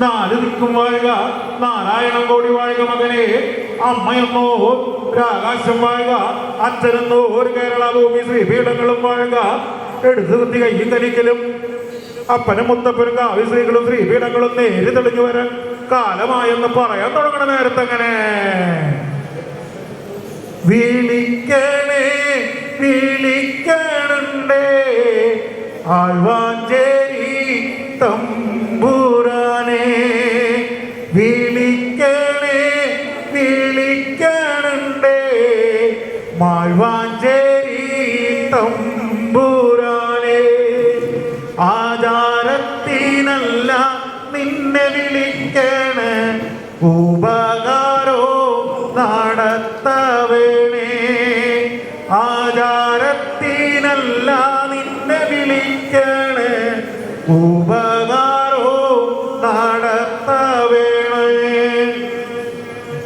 നാല് ദിക്കും വാഴുക. നാരായണം കോടി വാഴുക മകനെ. അമ്മയെന്നോ ഒരാകാശം വാഴുക. അച്ഛനെന്നോ ഒരു കേരള ഭൂമി ശ്രീപീഠങ്ങളും വാഴുക. എടുത്തു കുത്തി കയ്യും കലിക്കലും. അപ്പനും മുത്തപ്പനും കാവ്യ സ്ത്രീകളും ശ്രീപീഠങ്ങളും നേരി തെളിഞ്ഞു വരാൻ കാലമായെന്ന് പറയാൻ തുടങ്ങണ നേരത്തെങ്ങനെ വിളിക്കണേ വിളിക്കണണ്ടേ. ആൾവാഞ്ചേരി തമ്പുരാനെ ആചാരത്തിനല്ല നിന്നെ വിളിക്കണ. ഉപകാരോ നടത്തവേണേ. ആചാരത്തിനല്ല നിന്നെ വിളിക്കണ. ഉപകാരോ നടത്തവേണേ.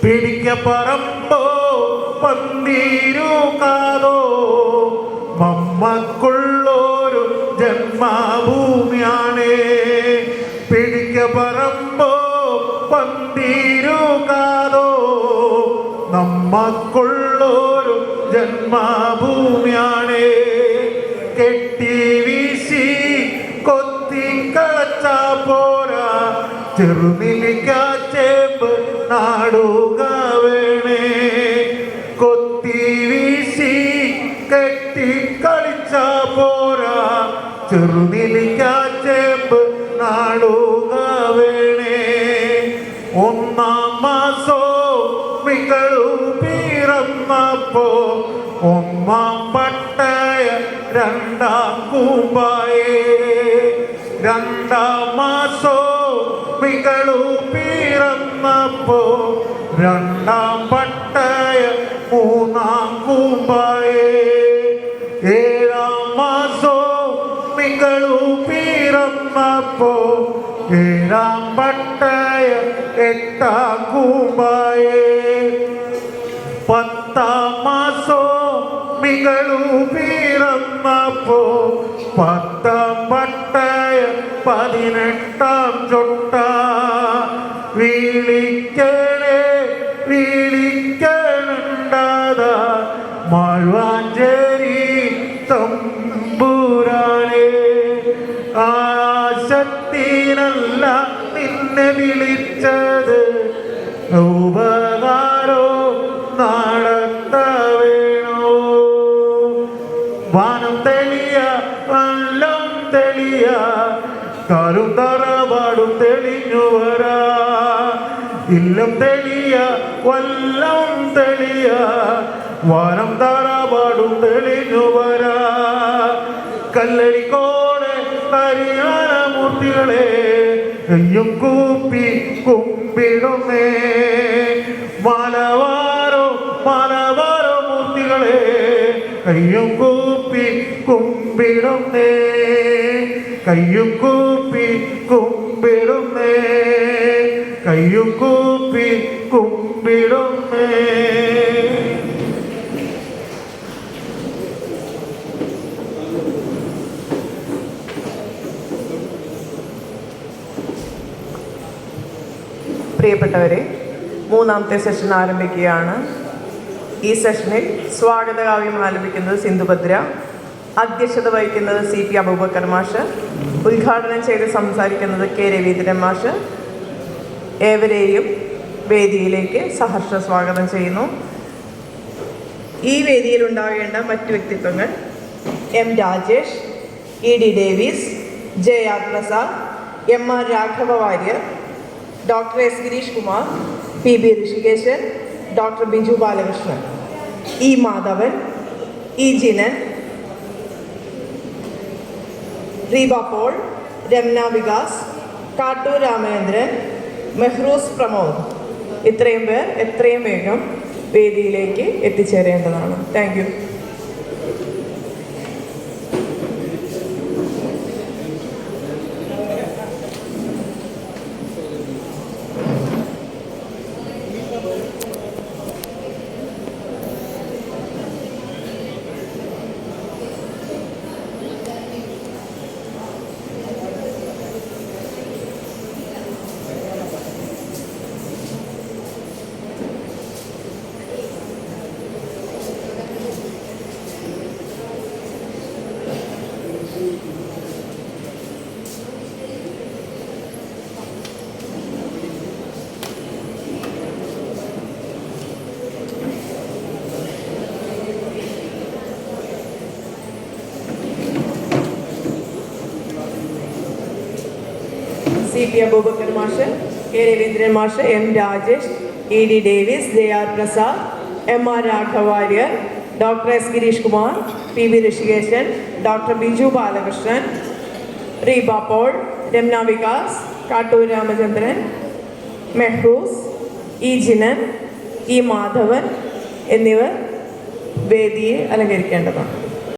പിടിക്കപ്പറമ്പോ പന്തീരുക്കാതോ മമ്മക്കുള്ളൊരു ജന്മഭൂമിയാണ് പന്തീരുക്കാതോ നമ്മക്കുള്ളൊരു ജന്മഭൂമിയാണ്. കെട്ടി വീശി കൊത്തിക്കളച്ച പോരാ. ചെറുമിലിക്കാച്ചേമ്പ് ചേമ്പ് നാടുക വേണേ. കൊത്തി വീശി കളിച്ച പോരാ. ചെറുനിലിക്ക പിറന്നപ്പോ ഒന്നാം പട്ടയ രണ്ടാം കൂമ്പായേ. രണ്ടാം മാസോ മികളു പിറന്നപ്പോ രണ്ടാം പട്ടയ മൂന്നാം കൂമ്പായേ. ഏഴാം മാസോ മികളു പിറന്നപ്പോ ഏഴാം പട്ടയ എട്ടാം കൂമ്പായേ. പത്താം മാസോ മികളു പിറന്നപ്പോ പത്താം പട്ടയ പതിനെട്ടാം ചൊട്ട. വീളിക്കണേ മഴവാഞ്ചേരി തമ്പൂരാളേ ആ ശക്തിനല്ല നിന്നെ വിളിച്ചത്. ഉപകാരോ തെളിയ. കാലും തറവാടും തെളിഞ്ഞു വരാ. ഇല്ലം തെളിയ വല്ലം തെളിയ. വാനം തറവാടും തെളിഞ്ഞു വരാ. ഹരിയാന മൂർത്തികളെ കയ്യും കൂപ്പി കുമ്പിടുന്നേ. മലവാരോ മലവാരോ മൂർത്തികളെ കയ്യും കൂപ്പി കുമ്പിടുന്നേ. കയ്യും കൂപ്പി കുമ്പിടുന്നേ. കയ്യും കൂപ്പി കുമ്പിടുന്നേ. പ്രിയപ്പെട്ടവരെ മൂന്നാമത്തെ സെഷൻ ആരംഭിക്കുകയാണ്. ഈ സെഷനിൽ സ്വാഗതകാവ്യം ആലപിക്കുന്നത് സിന്ധുഭദ്ര അധ്യക്ഷത വഹിക്കുന്നത് സി പി അബൂബക്കർ മാഷ്. ഉദ്ഘാടനം ചെയ്ത് സംസാരിക്കുന്നത് കെ രവീന്ദ്രൻ മാഷ്. ഏവരെയും വേദിയിലേക്ക് സഹർഷ സ്വാഗതം ചെയ്യുന്നു. ഈ വേദിയിൽ ഉണ്ടാകേണ്ട മറ്റു വ്യക്തിത്വങ്ങൾ M Rajesh E D Davis J R Prasad M R Raghava Variar doctor S Girish Kumar P B Rishikesan doctor Biju Balakrishnan. E Madhavan E Jinan Reeba Paul Ramna Vikas Kattoor Ramachandran Mehroos Pramod. ഇത്രയും പേർ എത്രയും വേഗം വേദിയിലേക്ക് എത്തിച്ചേരേണ്ടതാണ്. Thank C P Abubakar master K Raveendra master M Rajesh E D Davis J R Prasad M R రాఘవార్యర్ doctor S Girish Kumar P V Rishikesan doctor Biju Balakrishnan Reeba Paul Ramna Vikas Kattoor Ramachandran Mehroos E Jinan E Madhavan എന്നിവർ വേദിയെ അലങ്കരിക്കേണ്ടതാണ്.